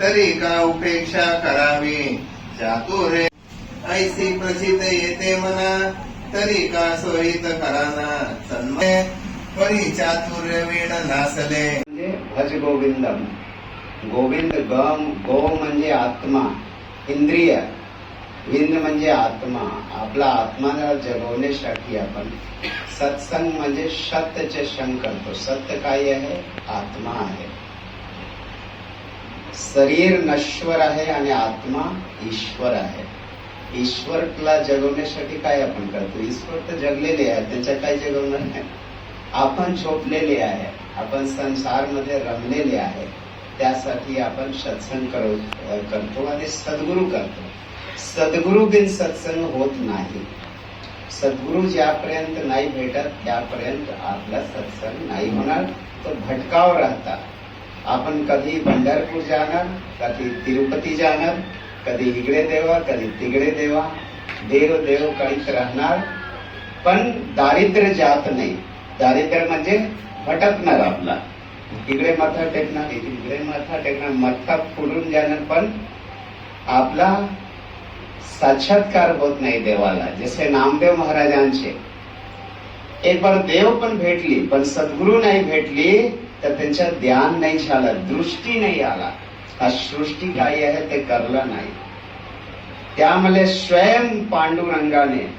तरी का उपेक्षा करावी. चातुर्य ऐसी प्रचित येते मना. तरी का सोयीत कराना. सन्मय परी चातुर्य वेळ नासले. भज गोविंदम. गोविंद गम, गो म्हणजे आत्मा. इंद्रिय. विंद म्हणजे आत्मा. आपला आत्माला जगवण्यासाठी आपण. सत्संग म्हणजे सत्यचे शंग करतो. सत्य काय आहे? आत्मा आहे. शरीर नश्वर आहे आणि आत्मा ईश्वर आहे. ईश्वरला जगवण्यासाठी काय आपण करतो? ईश्वर तर जगलेले आहे त्याच्या काय जगवणार नाही. आपण झोपलेले आहे आपण संसारमध्ये रमलेले आहे त्यासाठी आपण सत्संग करू करतो आणि सद्गुरू करतो. सद्गुरू बिन सत्संग होत नाही. सद्गुरू ज्यापर्यंत नाही भेटत त्यापर्यंत आपला सत्संग नाही होणार. तो भटकाव राहता. आपण कधी पंढरपूर जाणार कधी तिरुपती जाणार कधी इकडे देवा कधी तिकडे देवा. देव देव काहीच राहणार. पण दारिद्र्य जात नाही. दारिद्र्य म्हणजे भटकणार आपला. इकडे माथा टेकणार इकडे माथा टेकणार माथा फुडून जाणार. पण आपला साक्षात्कार होत नाही देवाला. जसे नामदेव महाराजांचे. एक बार देव पण भेटली पण सद्गुरू नाही भेटली तर त्यांच्या ध्यान नाही झालं दृष्टी नाही आला. हा सृष्टी काय आहे ते करलं नाही. त्यामुळे स्वयं पांडुरंगाने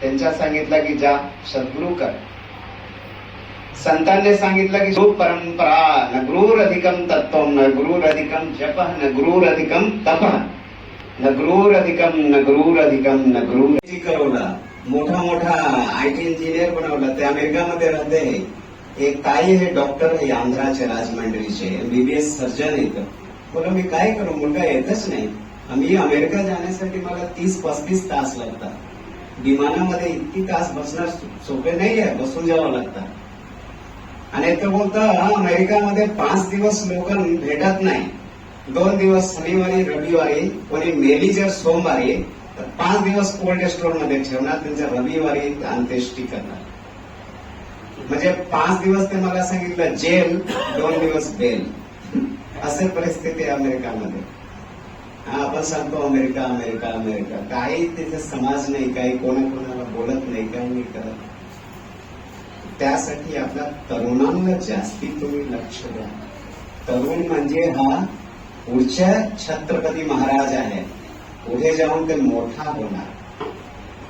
त्यांच्या सांगितलं की जा सद्गुरु कर. संतांनी सांगितलं की गुरु परंपरा न गुरुर अधिकम तत्व न गुरुर अधिकम जप न गुरुर अधिकम तप. न गुरुर अधिकम न गुरुर अधिकम न गुरु करवला. मोठा मोठा आय टी इंजिनियर बनवला. ते अमेरिकामध्ये राहते. एक काय हे डॉक्टर आहे आंध्राचे राजमंडळीचे एमबीबीएस सर्जन येतं बोला मी काय करू? मुलगा येतच नाही. आम्ही अमेरिका जाण्यासाठी मला तीस पस्तीस तास लागतात. विमानामध्ये इतकी तास बसणं सोपे नाही आहे बसून जावं लागतं. आणि तो बोलतं अमेरिकामध्ये पाच दिवस लोक भेटत नाही. दोन दिवस शनिवारी रविवारी कोणी मेली जर सोमवारी तर पाच दिवस कोल्ड स्टोरमध्ये ठेवणार त्यांच्या रविवारी अंत्येष्टी करणार. म्हणजे पाच दिवस ते मला सांगितलं जेल दोन दिवस बेल. असे परिस्थिती अमेरिकामध्ये. हा, आपण सांगतो अमेरिका अमेरिका अमेरिका. काही तिथे समाज नाही काही कोणाकोणाला बोलत नाही काही नाही करत. त्यासाठी आपल्या तरुणांना जास्ती तुम्ही लक्ष द्या. तरुण म्हणजे हा पुढच्या छत्रपती महाराज आहे. पुढे जाऊन ते मोठा होणार.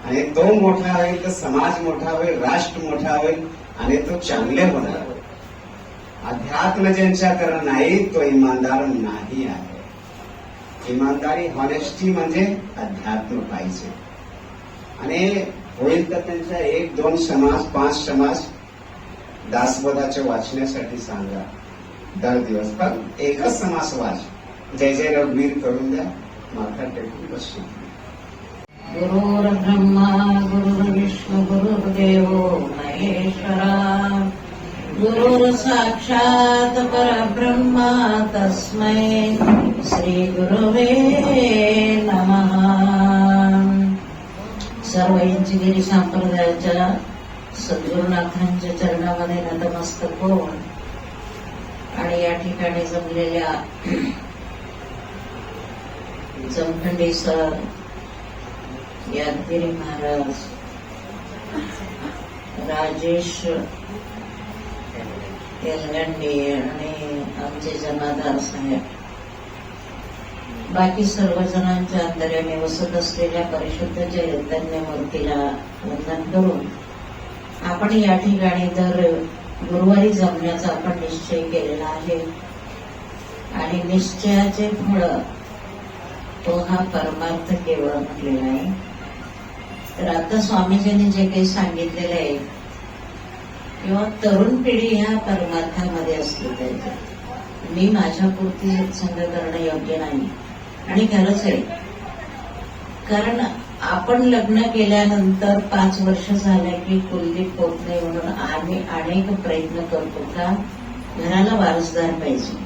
आणि तो मोठा होईल तर समाज मोठा होईल राष्ट्र मोठा होईल आणि तो चांगले होणार अध्यात्म ज्यांच्याकडे नाही तो इमानदार नाही आहे. इमानदारी हॉनेस्टी म्हणजे अध्यात्म पाहिजे. आणि होईल तर त्यांचा एक दोन समाज पाच समाज दासबोधाचे वाचण्यासाठी सांगा. दर दिवस पण एकच समास वाच. जय जय रघुवीर करून द्या. माथा टेकून बसू. गुरुर्ब्रह्मा गुरुर्विष्णू गुरुर्देवो महेश्वरा गुरुर् साक्षात् परब्रह्मा तस्मै श्रीगुरुवे नमः सर्व इंचगिरी संप्रदायाच्या सद्गुरुनाथांच्या चरणामध्ये नतमस्तक होऊन आणि या ठिकाणी जमलेल्या जमखंडी सर यादगिरी महाराज राजेश तेलगंडी आणि आमचे जमादार साहेब. बाकी सर्वजणांच्या अंतर्याने वसत असलेल्या परिशुद्ध चैतन्य मूर्तीला वंदन करून आपण या ठिकाणी दर गुरुवारी जमण्याचा आपण निश्चय केलेला आहे. आणि निश्चयाचे फळ तो हा परमार्थ केवळ म्हटलेला आहे. तर आता स्वामीजींनी जे काही सांगितलेलं आहे किंवा तरुण पिढी ह्या परमार्थामध्ये असली पाहिजे. मी माझ्या पुरती सत्संग करणं योग्य नाही. आणि खरंच आहे कारण आपण लग्न केल्यानंतर पाच वर्ष झाले की कुलदीप होत नाही म्हणून आम्ही अनेक प्रयत्न करतो का? घराला वारसदार पाहिजे.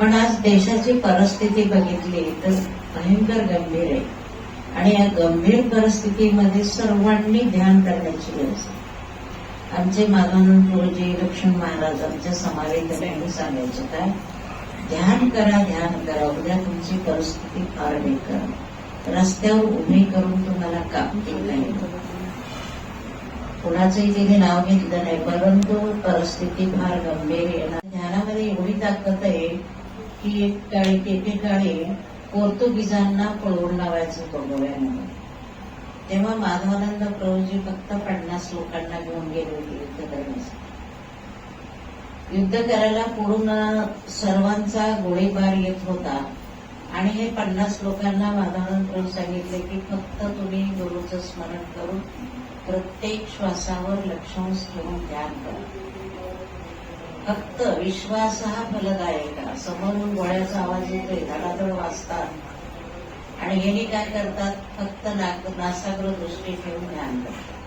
पण आज देशाची परिस्थिती बघितली तर भयंकर गंभीर आहे. आणि या गंभीर परिस्थितीमध्ये सर्वांनी ध्यान करण्याची गरज आहे. आमचे मानवनंद गुरुजी लक्ष्मण महाराज आमच्या समावेश सांगायचे काय? ध्यान करा ध्यान करा. उद्या तुमची परिस्थिती फार बेकार रस्त्यावर उभे करून तुम्हाला कापतील नाही. कुणाचंही तिने नाव घेतलं नाही परंतु परिस्थिती फार गंभीर येणार ध्यानामध्ये एवढी ताकद आहे की एक काळी एकेकाळी पोर्तुगीजांना पळवून लावायचं तो गोव्यामध्ये तेव्हा माधवानंद प्रभूजी फक्त पन्नास लोकांना घेऊन गेले होते युद्ध करण्यासाठी युद्ध करायला पूर्ण सर्वांचा गोळीबार येत होता. आणि हे पन्नास लोकांना माधवानंद प्रभू सांगितले की फक्त तुम्ही गुरुचं स्मरण करून प्रत्येक श्वासावर लक्षांश ठेवून ध्यान करा. फक्त विश्वास हा फलदायक समोरून गोळ्याचा आवाज येतोय धडाधड वाचतात आणि हे काय करतात? फक्त नासाग्र दृष्टी ठेवून ध्यान करतात.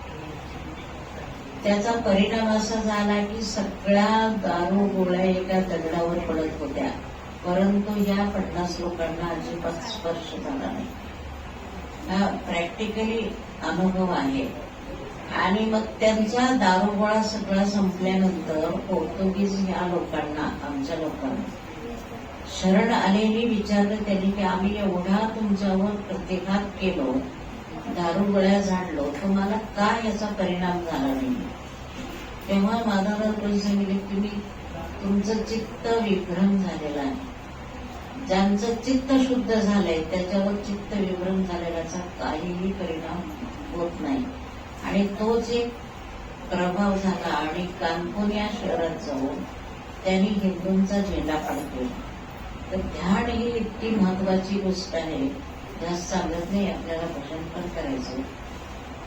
त्याचा परिणाम असा झाला की सगळ्या दारू गोळ्या एका दगडावर पडत होत्या. परंतु या पन्नास लोकांना अजिबात स्पर्श झाला नाही. हा प्रॅक्टिकली अनुभव आहे. आणि मग त्यांचा दारुगोळा सगळा संपल्यानंतर पोर्तुगीज या लोकांना आमच्या लोकांना. शरण आलेली विचारलं त्यांनी की आम्ही एवढा तुमच्यावर प्रतिघात केलो दारुगोळ्या झाडलो तुम्हाला का याचा परिणाम झाला नाही? तेव्हा माधवराव कोणी सांगितले तुम्ही तुमचं चित्त विभ्रम झालेलं आहे. ज्यांचं चित्त शुद्ध झालंय त्याच्यावर चित्त विभ्रम झालेल्याचा काहीही परिणाम होत नाही. आणि तोच एक प्रभाव झाला आणि कानपूर या शहरात जाऊन त्यांनी हिंदूंचा झेंडा पाडतो. तर ध्यान ही इतकी महत्वाची गोष्ट आहे. जास्त सांगत नाही आपल्याला भजन पण करायचं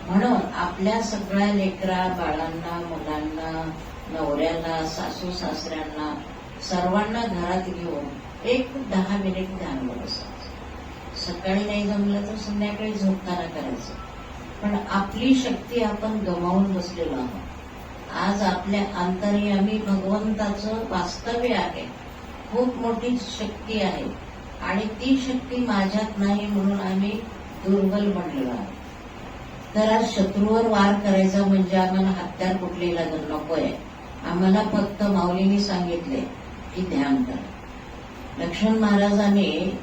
म्हणून आपल्या सगळ्या लेकरा बाळांना मुलांना नवऱ्याला सासू सासऱ्यांना सर्वांना घरात घेऊन एक दहा मिनिट ध्यान बसायचं. सकाळी नाही जमलं तर संध्याकाळी झोपताना करायचं. पण आपली शक्ती आपण गमावून बसलेलो आहोत. आज आपल्या अंतर्यामी भगवंताचं वास्तव्य आहे. खूप मोठी शक्ती आहे. आणि ती शक्ती माझ्यात नाही म्हणून आम्ही दुर्बल बनलेलो आहोत. तर आज शत्रूवर वार करायचा म्हणजे आम्हाला हत्यार कुठली लागत नकोय. आम्हाला फक्त माऊलीने सांगितले की ध्यान करा. लक्ष्मण महाराजांनी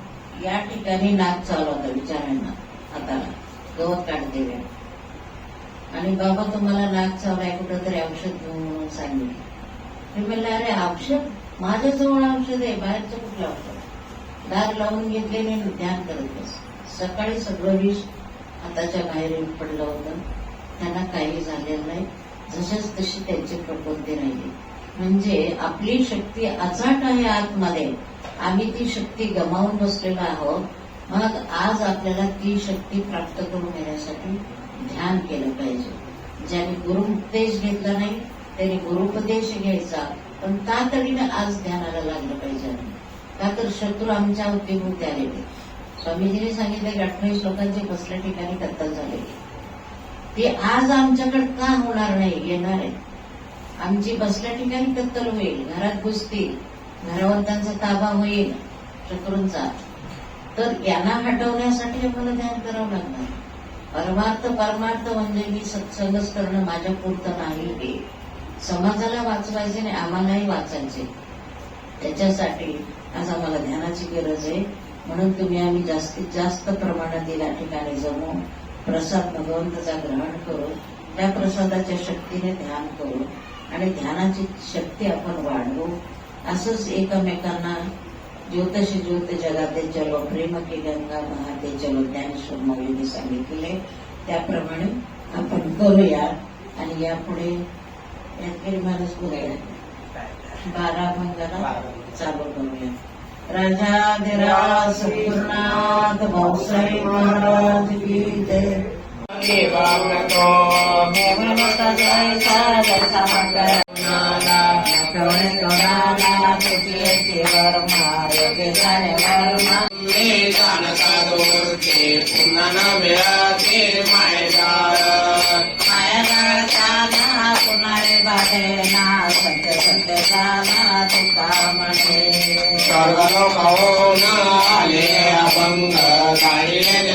या ठिकाणी नाक चालवता विचारांना. हाताला गवत काढले आणि बाबा तुम्हाला नाक चावलाय कुठं तरी औषध घेऊन म्हणून सांगितलं मी म्हणलं अरे औषध? माझ्याजवळ औषध आहे बाहेरचं कुठलं औषध? दार लावून घेतलेले ध्यान करत बस सकाळी सगळं विष हाताच्या बाहेर पडलं होतं. त्यांना काही झालेलं नाही. जशाच तशी त्यांची प्रकृती राहिली. म्हणजे आपली शक्ती अचाट आहे आतमध्ये. आम्ही ती शक्ती गमावून बसलेलो आहोत. मग आज आपल्याला ती शक्ती प्राप्त करून घेण्यासाठी ध्यान केलं पाहिजे. ज्याने गुरुपदेश घेतला नाही त्याने गुरुपदेश घ्यायचा पण तातडीनं आज ध्यानाला लागलं पाहिजे. का तर शत्रू आमच्या उद्योगून आलेले स्वामीजीने सांगितलं की अठ्ठावीस लोकांचे बसल्या ठिकाणी कत्तल झाले ते. आज आमच्याकडे का होणार नाही येणार आहे आमची बसल्या ठिकाणी कत्तल होईल? घरात घुसतील. घरावर त्यांचा ताबा होईल. शत्रूंचा. तर यांना हटवण्यासाठी आम्हाला ध्यान करावं लागणार. परमार्थ परमार्थ म्हणजे मी सत्संगच करणं माझ्या पुरतं नाही हे. समाजाला वाचवायचे आणि आम्हालाही वाचायचे. त्याच्यासाठी आज आम्हाला ध्यानाची गरज आहे. म्हणून तुम्ही आम्ही जास्तीत जास्त प्रमाणात या ठिकाणी जमू प्रसाद भगवंताचा ग्रहण करू त्या प्रसादाच्या शक्तीने ध्यान करू आणि ध्यानाची शक्ती आपण वाढवू. असंच एकमेकांना ज्योतशी ज्योत जगाते चलो प्रेम की गंगा महाते चलो ज्ञानेश्वर माऊलीने सांगितले. त्याप्रमाणे आपण करूया आणि यापुढे यातकरी माणूस बोलायला बारा भंगाला चालू करूया. राजा सद्गुरुनाथ भाऊसाहेब महाराज की जय. देवाव्रतो देवनता जायचा जसा मंगळ कवळे कोणाला तुझे वर्मा योग्य झाले वर्मा मे पुन्हा न मिळाते मायदार माया जाना कुणारे बाधे ना सत्य सत्य जाना तुका म्हणे स्वर्गलोकाहून आले अभंग गायले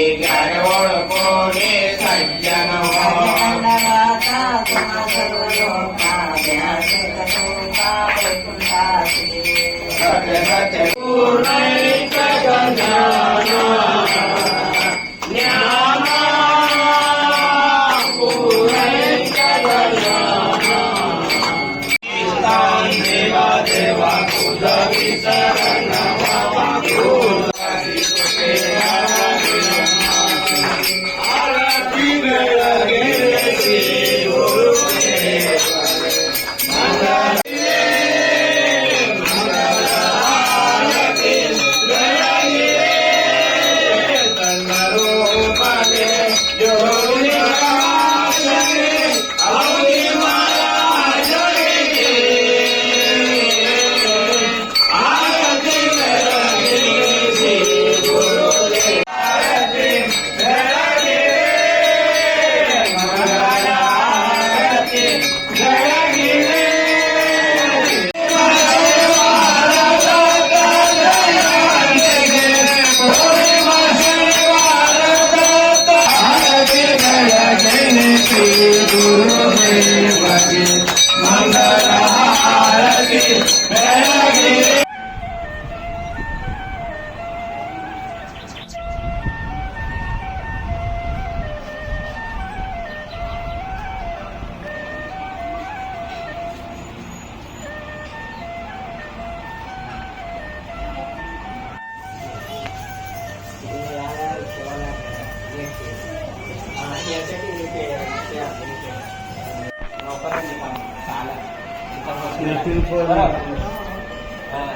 सत्य सत्य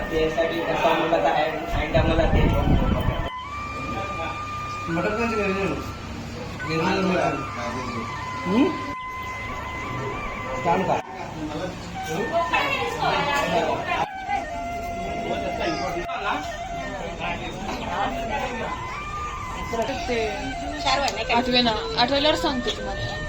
त्यासाठी मुलाचा आहे ते आठवे ना आठवेल्यावर सांगते तुम्हाला.